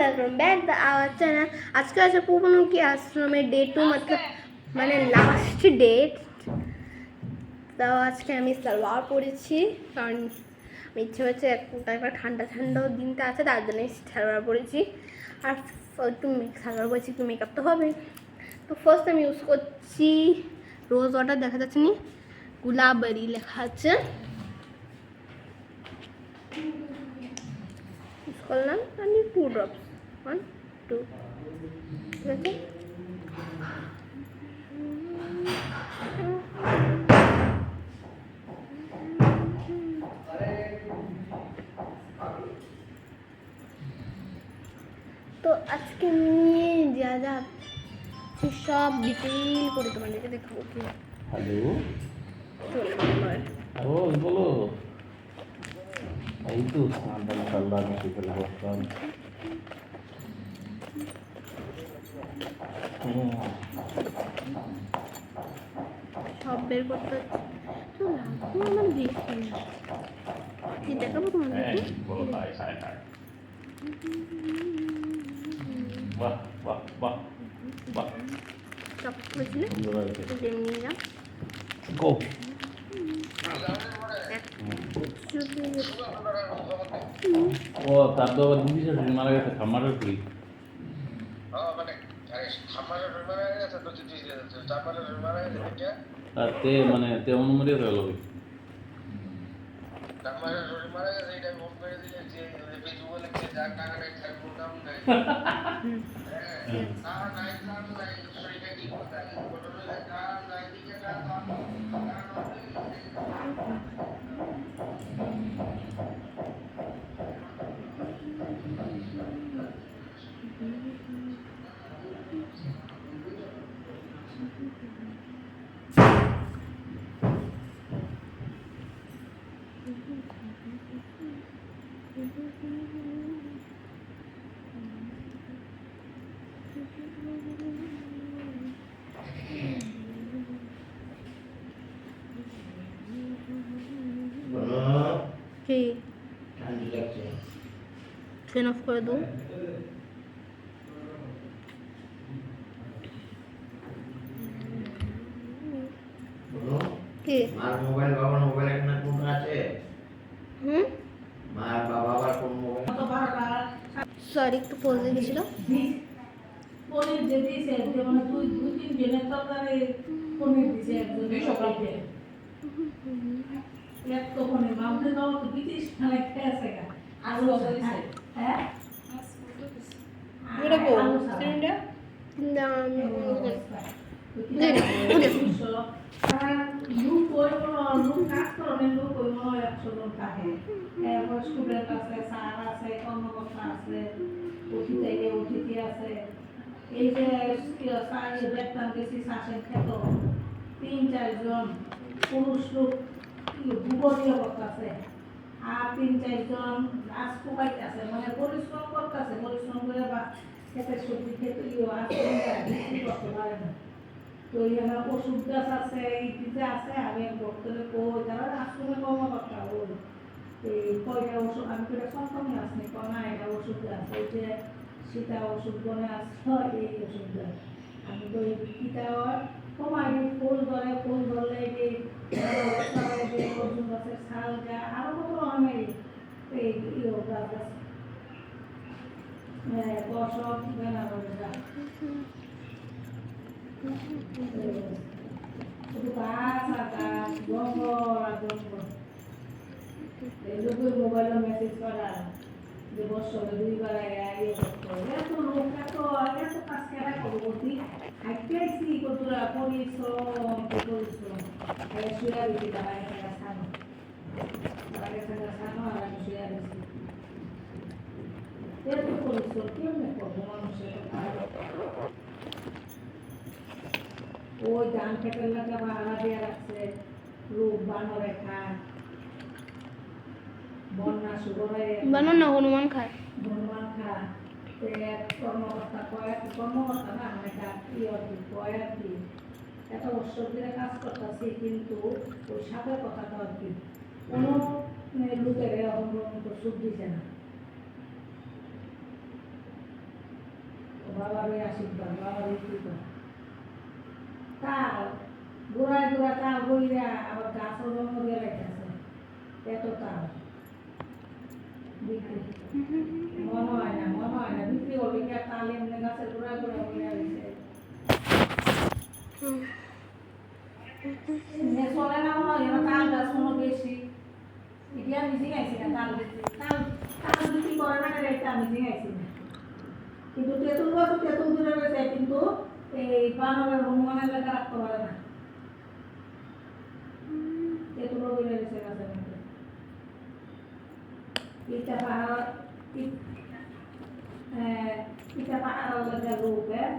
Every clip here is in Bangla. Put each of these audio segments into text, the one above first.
welcome back the our channel আজকে আছে পূর্ণমুখী আশ্রমের ডে টু মতলব মানে লাস্ট ডেট তো আজকে আমি সালোয়ার পরেছি কারণ আমি ইচ্ছে হচ্ছে একবার ঠান্ডা ঠান্ডা দিনটা আছে তার জন্য সালোয়ার পরেছি আর একটু সালোয়ার পরেছি একটু মেকআপ তো হবে তো ফার্স্ট আমি ইউজ করছি রোজ ওয়াটার দেখা যাচ্ছে নি গুলাবারি লেখা আছে ইউজ করলাম আমি টু ড্রপস ওয়ান টু ঠিক আছে তো আজকে নিয়ে যা যা সব ডিটেল করে তোমাদেরকে দেখাবো কি হ্যালো ও বলো। এই তো স্নানটা সাল্লাহ বেশি করে বসলাম সব বের করতে হচ্ছে। তো লাগবে আমার দেখি। কি দেখাবো তোমাদেরকে তাই তাই তাই বাহ বাহ বাহ বাহ। সব করেছিলে? যেমনি না গো। ও তার তো আবার দিদি মারা গেছে খামারের কুড়ি আর তে মানে তে অনুমতি হয়ে। গেল কি ফ্যান অফ করে দেবো কি? মার মোবাইল বাবার মোবাইল একটা কোন আছে? হুম? মার বাবা আবার কোন মোবাইল সরি একটু পড়ে গেছিল। পনির যে দিয়েছে যে মানে দুই দুই তিন তরকারি পনির একজনে। এক তো তো খেয়েছে গা। আলু হ্যাঁ? এটা কো? সিলিন্ডার? না স্টুডেন্ট আছে স্যার আছে কর্মকর্তা আছে অতিথি অতিথি আছে। এই যে স্যার দেখতাম বেশি শাসন খেত। তিন চারজন পুরুষ লোক ভূগোলীয় করতেছে। আর তিন চারজন পোকাইতে আছে মানে পরিশ্রম করতেছে, পরিশ্রম করে বা খেতে সবজি খেতে বিক্রি করতে পারে না। তো এখানে ওষুধ গাছ আছে ইটিতে আছে, আমি ডক্টরে কই যারা আশ্রমে কর্মকর্তা ওই। এই কয়টা ওষুধ, আমি তো সপ্তমে আসনি কনা এটা ওষুধ গাছ, ওই যে সীতা ওষুধ বনে আসছে, এই ওষুধ গাছ। আমি তো এই কমাই ফুল ধরে ফুল ধরলে যে অর্জুন গাছের ছাল যা আরও কত রকমের এই ইয়ে গাছ আছে হ্যাঁ বসক বলে গাছ গাছ আর গাছ জঙ্গল আর জঙ্গল এই লোকের মোবাইলে মেসেজ করা যে বছরে দুইবার করতে হবে এত লোক এত এত কাজ কেনা করব আইসি কতটা পরিশ্রম পরিশ্রম শুয়া দিচ্ছি তারা এখানে সানো তারা এখানে সানো আর আমি শুয়া দিচ্ছি এত পরিশ্রম কেমনে করব মানুষের ওই ধান খেতের লাগে ভাড়া দিয়ে রাখছে রূপ বানরে খায়। বন্যা শুরু হয়ে না হনুমান খায়? হনুমান খায়। তে এক কর্মকর্তা কয়েক কর্মকর্তা না মানে আর কি কি এত ধরে কাজ করতেছি কিন্তু ওই সাপের কথাটা আর কি কোনো লোকের এরকম সুখ দিছে না। বাবার আশীর্বাদ কৃপা। গোড়ায় গোড়া তাল বইরা আবার গাছও জন্ম দিয়ে এত বিক্রি মনে হয় না, মনে হয় না। বিক্রি চলে না তাল গাছ। মনে বেশি। এটা আমি না, তাল তাল তাল বিক্রি করে না এটা আমি জিগাইছি না। কিন্তু তেঁতুল গাছ তেঁতুল দূরে রয়েছে, কিন্তু এই বানরের হনুমান এলাকা রাখতে পারে না তেঁতুলও দূরে রয়েছে গাছের মধ্যে ইটা পাহাড় ই- eh, ইটা পাহাড় এলাকার লোক হ্যাঁ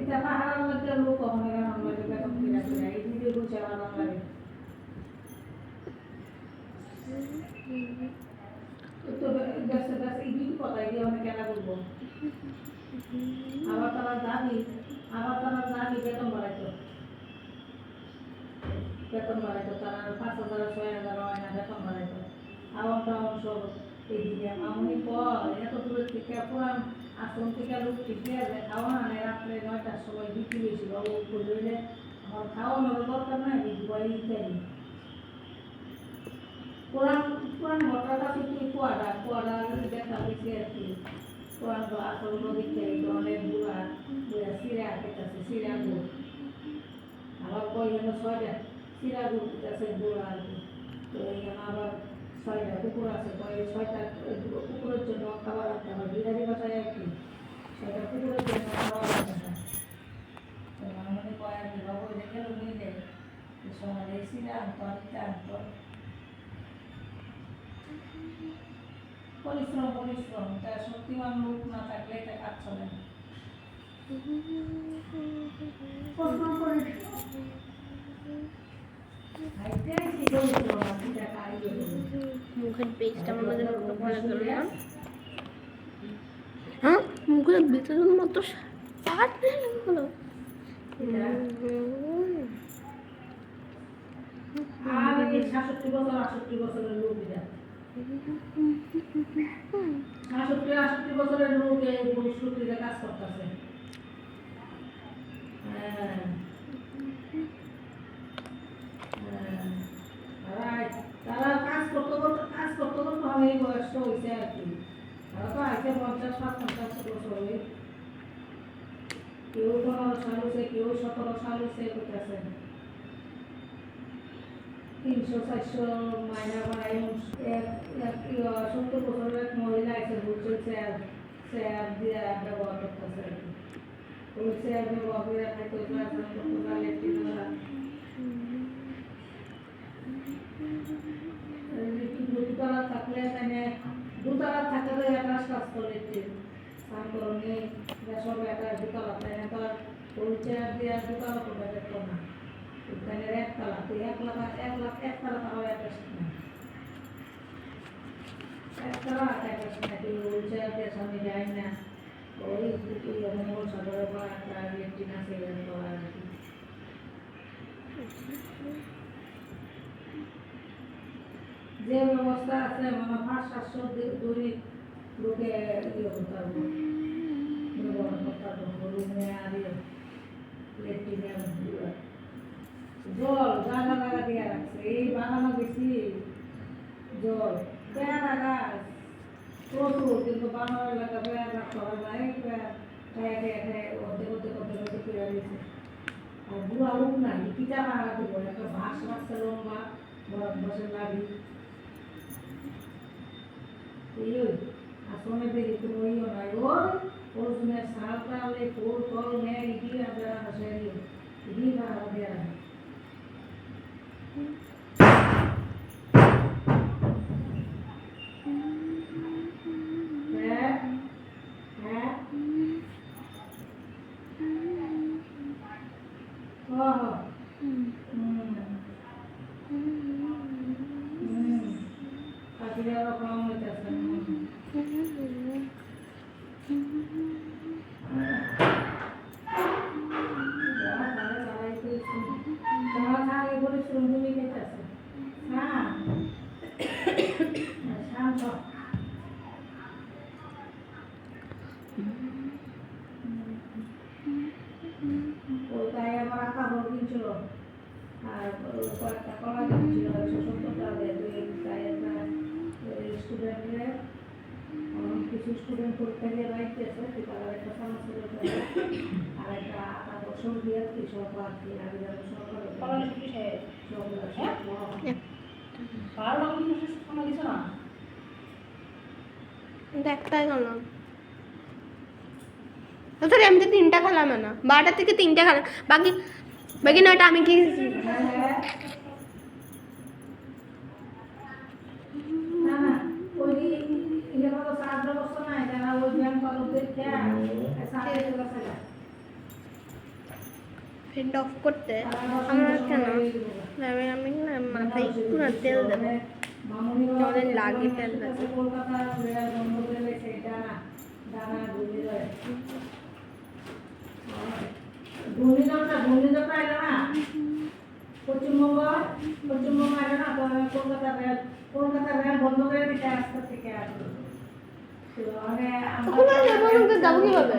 এটা পাহাড় এলাকার লোক কখনো এরা বাংলাদেশে বেতন কিনা কিনা এই ভিডিও বলছে আমার বাংলাদেশ তো ব্যস্ত ব্যস্ত এই দুটো কথা দিয়ে অনেক কেনা করব আবার তারা দাবি আবার তারা দাবি বেতন বাড়াইতো, তারা পাঁচ হাজার, ছয় হাজার হয় না বেতন বাড়াইতো। আবার টাউন সব এইদিকে মামনি পর, এত দূরের থেকে, পুরান আশ্রম থেকে লোক ঠিক আছে, খাওয়া না রাত্রে নয়টার সময় বিক্রি হয়েছিল, ও করলে আমার খাওয়ানোর দরকার নাই দুবাই ইত্যাদি পুরান পুরান ঘটনাটা কিন্তু কুয়াটা কুয়াটা দেখা গেছে আর কি। পুরান আসল নদীতে অনেক বুড়া সিরা খেতেছে সিরা আবার কই যেন ছয়টা। সিরা গুড় খেতেছে বুড়া আর কি তো এখানে আবার ছয়টা কুকুর আছে কয় ছয়টা কুকুরের জন্য খাবার আনতে হয় বিহারি ভাষায় আর কি? ছয়টা কুকুরের জন্য খাবার আনতে হয় তো মানে কয় আমি বাবু দেখে নিয়ে দেয় এই সিরা আনতো আনতে আনতো পরিশ্রম পরিশ্রম তা শক্তিমান লোক না থাকলে এটা কাজ চলে না। পরিশ্রম পরিশ্রম মুখের পেজটা আমাদের খুব ভালো গেল না। হ্যাঁ? মুখের ভিতরের মতো সাত হলো সাতষট্টি বছর আটষট্টি বছরের লোক এটা। সাতষট্টি আটষট্টি বছরের লোক এই কাজ করতেছে। হ্যাঁ। তারা- কাজ করতে করতে, কাজ করতে করতে হবে এই বয়সটা হয়েছে আর কি। তারা তো আছে পঞ্চাশ পঞ্চাশ বছর কেউ পনেরো সাল হয়েছে, কেউ সতেরো সাল হয়েছে, করতেছে। তিনশো, চারশো মাইনা বাড়াই সত্তর বছরের এক মহিলা আছে বলছে চেয়ার চেয়ার দিয়ে ব্যবহার করতেছে আর কি। ওই চেয়ার ব্যবহার করে খাইতে থাকলে মানে দুতলা থাকলে একটা স্বাস্থ্য লেট্রিন স্নান করণে সব একটা দুতলা তাই না? তো ওই চেয়ার দিয়ে দুতলা করতে দেখতো না। এখানে একতলা তুই এক লাখ এক লাখ একতলা তাও একটা একতলা একটা তুই ওই চেয়ার দিয়ে সামনে যাই না। ওই তুই মঙ্গল সাগরে বা একটা লেট্রিন আছে করা যে ব্যবস্থা আছে মানে পাঁচ, সাতশো দূরে লোকে ইয়ে করতে পারব। ব্যবহার করতে পারব ইয়ে জল জায়গা জায়গা দিয়ে রাখছে, এই বাগানো বেশি জল। পেয়ারা গাছ, প্রচুর, কিন্তু বানানোর এলাকা পেয়ারা গাছ করা যায় খায় খায় খায়, অর্ধেক অর্ধেক অর্ধেক পেয়ারা দিয়েছে। আর বুড়া লোক নাই, পিঠা বানাতে দিব একটা বাঁশ রাখছে লম্বা, বড় বসে লাগি এই ওই আশ্রমে দেখি কোনো ইয়ে নাই ওই ওর শুনে শাল টালে ফুল ফল নেয় ইডি আপনারা হাসে ইডি বাড়া দেওয়া কিছু স্টুডেন্ট পরীক্ষা দিয়ে রাখতেছে তারা একটা সমস্যা আর একটা বছর দিয়ে আর কি আগে একটাই খেলাম তাহলে আমি তো তিনটা খেলাম না বারোটা থেকে তিনটা খেলাম বাকি বাকি নয়টা আমি কি না না ওই ইয়ে কত সাত বছর নাই যারা ওই ব্যায়াম করো দেখে সাথে চলে ফ্যান অফ করতে। আমার কেন? আমি আমি না মাথায় একটু না তেল দেবো। আমাদের লাগে তেল দেবো। ঘূর্ণিঝড়টা ঘূর্ণিঝড়টা এলো না পশ্চিমবঙ্গ পশ্চিমবঙ্গ এলো না কলকাতা কলকাতা বন্ধ করে দিতে আজকে থেকে আসবে তো মানে আমরা- ওখানে যাব, কীভাবে?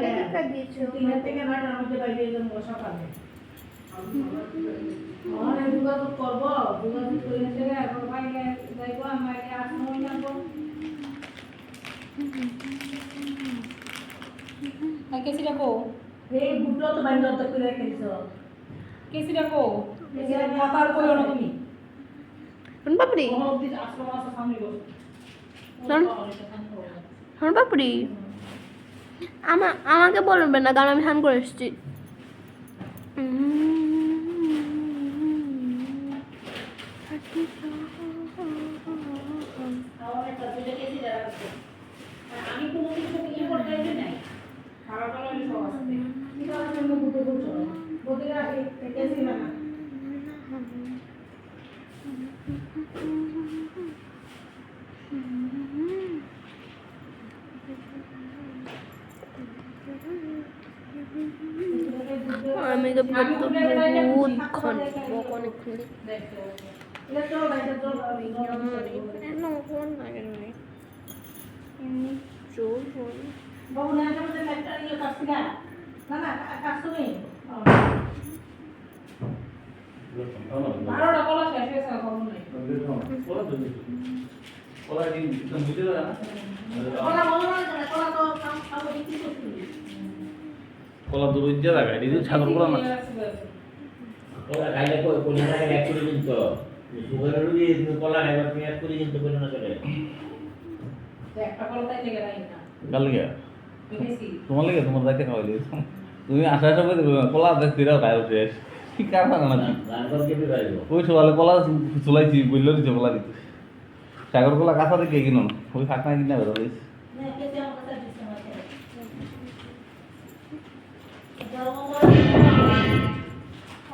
এগারোটা দিয়েছ তিনের থেকে নয়টার মধ্যে বাইরে অনেক যোগাযোগ করব যোগাযোগ করে এসে এখন বাইরে যাইবো আমি বাইরে আসব যাব কেসিটা কো এই বুটলো তো বাইরে অর্ধ করে রেখেছ কেসিটা কো কথা আর না তুমি শোন বাপরি কোনো অবধি আশ্রম আছে সামনে বসে শোন শোন বাপরি আমা আমাকে বলবে না কারণ আমি স্নান করে এসেছি আমি কোনো কিছু ইয়ে করতে চাই নাই খারাপ হলো আমি সব আছে কি করার জন্য বুটে বলছো বুটে রাখি রেখেছি না আমি তো পড়তে বহুতক্ষণ অনেকক্ষণ চোর না না। কাজ তুমি বারোটা কলা শেষ হয়েছে খবর নেই। কলা দিন বুঝতে পারে না কলা না কলা তো খাব বিক্রি কলা এদিকে ছাগল কলা না কলা খাইলে কই কোন না এক করে দিন তো সুগারের রোগী কলা খাইবার তুমি এক করে দিন তো কোন না। করে একটা কলা তাই লেগে না তোমার লাগে তোমার দায়িত্ব খাওয়াই তুমি আসা আসা করে কলা দেখ ফিরাও খাই উঠে কি কার না ওই সকালে কলা চুলাইছি বলল দিচ্ছে কলা দিতে সাগর কলা কাঁচা দেখে কিনো ওই ফাঁকা কিনা বেরো আমার কাছে দিছে আমাকে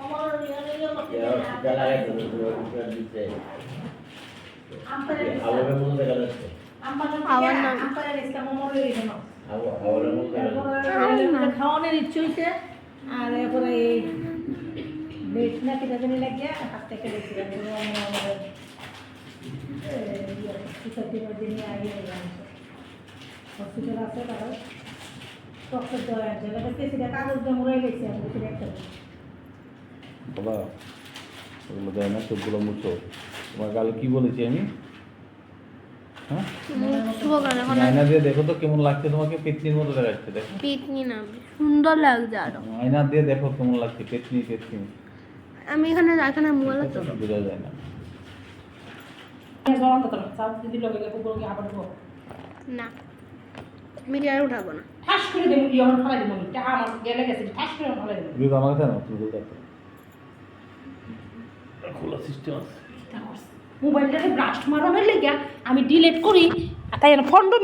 আমার রিয়ালে ইয়ে করতে না কলা খাইতে তো দিতে আমপারে আবার মন দেখা যাচ্ছে আমপারে আবার না। আমপারে রেস্তা মোমোর রেখে নাও আবার আবার মন দেখা যাচ্ছে এরপরে খাওয়ানোর ইচ্ছে হয়েছে আর এরপরে বেশ না কেটে জানি লাগিয়ে হাত থেকে দেখছিলাম হসপিটাল আছে তারা ডক্টর দেওয়া আছে এবার কাগজ দিয়ে মুড়াই আমি সেটা একটা কলা ওগুলো দেয় না সবগুলো মুছো তোমার কাল কি বলেছি আমি হ্যাঁ আয়না দিয়ে দেখো তো কেমন লাগছে তোমাকে পেতনির মতো দেখাচ্ছে দেখো পিটনি না সুন্দর লাগছে আয়না দিয়ে দেখো কেমন লাগছে পেতনি পেতনি আমি এখানে এখানে মোবাইল আছে বোঝা যায় না। না না মিডিয়ার উঠাবো না। ঠাস করে দেবো ইয়ে আমার ফেলাই দেবো টাকা আমার গেলে গেছে ঠাস করে ফেলাই দেবো কাছে তুমি বলতে খোলা সিস্টেম আছে। মোবাইলটাকে ব্লাস্ট মারা হয়ে লেগে আমি ডিলিট করি তাই মিনিট